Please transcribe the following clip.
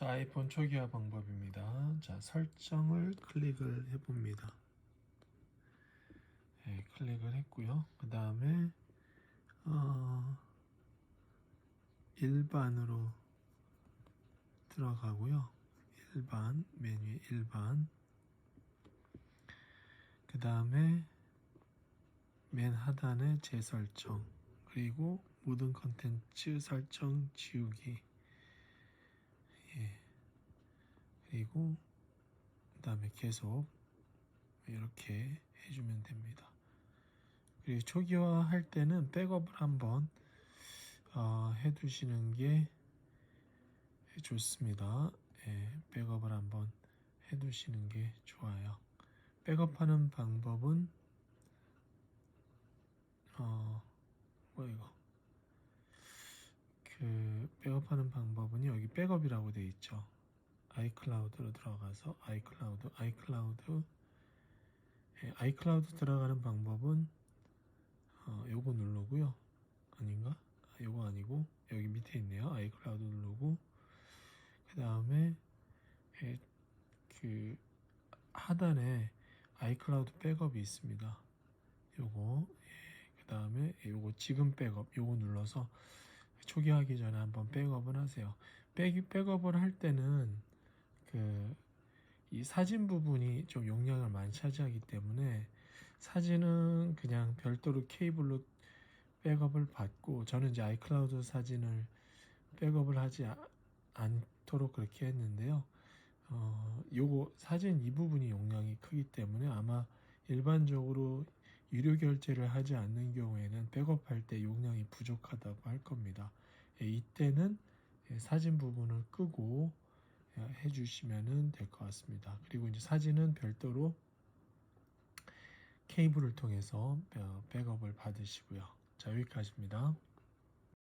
자, 아이폰 초기화 방법입니다. 자, 설정을 클릭을 해봅니다. 네, 클릭을 했고요. 그 다음에 어, 일반으로 들어가고요. 일반 메뉴 일반. 그 다음에 맨 하단에 재설정 그리고 모든 컨텐츠 설정 지우기 예 그리고 그 다음에 계속 이렇게 해주면 됩니다. 그리고 초기화 할 때는 백업을 한번 어, 해두시는 게 좋습니다. 예, 백업을 한번 해두시는 게 좋아요. 백업하는 방법은 어 뭐야 이거? 그 백업하는 방법은 여기 백업이라고 돼 있죠 아이클라우드로 들어가서 아이클라우드 아이클라우드. 예, 아이클라우드 들어가는 방법은 어, 요거 누르고요. 아닌가? 아, 요거 아니고 여기 밑에 있네요. 아이클라우드 누르고. 그 다음에 예, 그 하단에 아이클라우드 백업이 있습니다. 요거 예, 그 다음에 요거 지금 백업 요거 눌러서 초기화하기 전에 한번 백업을 하세요. 백, 백업을 할 때는 그 이 사진 부분이 좀 용량을 많이 차지하기 때문에 사진은 그냥 별도로 케이블로 백업을 받고 저는 이제 아이클라우드 사진을 백업을 하지 아- 않도록 그렇게 했는데요. 어, 요거 사진 이 부분이 용량이 크기 때문에 아마 일반적으로 유료 결제를 하지 않는 경우에는 백업할 때 용량이 부족하다고 할 겁니다. 예, 이때는 예, 사진 부분을 끄고 예, 해주시면 될 것 같습니다. 그리고 이제 사진은 별도로 케이블을 통해서 어, 백업을 받으시고요. 자 여기까지입니다.